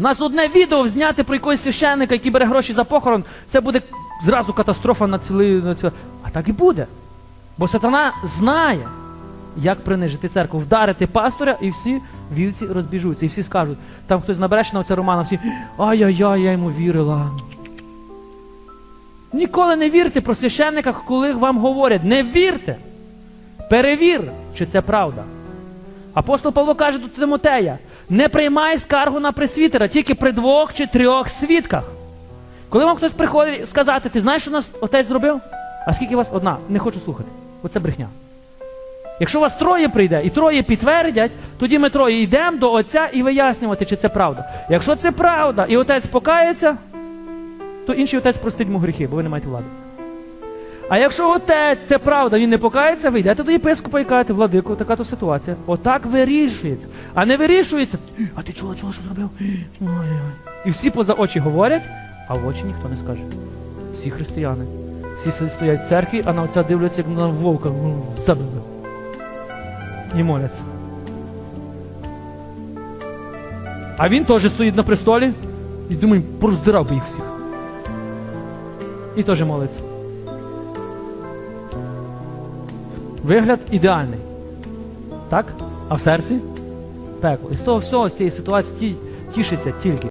У нас одне відео зняти про якогось священника, який бере гроші за похорон, це буде зразу катастрофа на цілий. На цілий. А так і буде. Бо сатана знає, як принижити церкву, вдарити пастора, і всі вівці розбіжуться. І всі скажуть, там хтось набереш на оце Романа, всі ай-яй-яй, я йому вірила. Ніколи не вірте про священника, коли вам говорять. Не вірте. Перевір, чи це правда. Апостол Павло каже до Тимотея: не приймай скаргу на пресвітера, тільки при двох чи трьох свідках. Коли вам хтось приходить сказати, ти знаєш, що нас отець зробив? А скільки вас? Одна, не хочу слухати. Оце брехня. Якщо вас троє прийде і троє підтвердять, тоді ми троє йдемо до отця і вияснювати, чи це правда. Якщо це правда, і отець покається, то інший отець простить йому гріхи, бо ви не маєте влади. А якщо отець це правда, він не покається, ви йдете до єпископа і кажете, владику, така то ситуація. Отак вирішується. А не вирішується. А ти чула, чула, що зробив? І всі поза очі говорять, а в очі ніхто не скаже. Всі християни. Всі стоять в церкві, а на отця дивляться, як на вовка. І моляться. А він теж стоїть на престолі і думає, пороздирав би їх всіх. І теж молиться. Вигляд ідеальний. Так? А в серці пекло. І з того всього, з цієї ситуації ті- тішиться тільки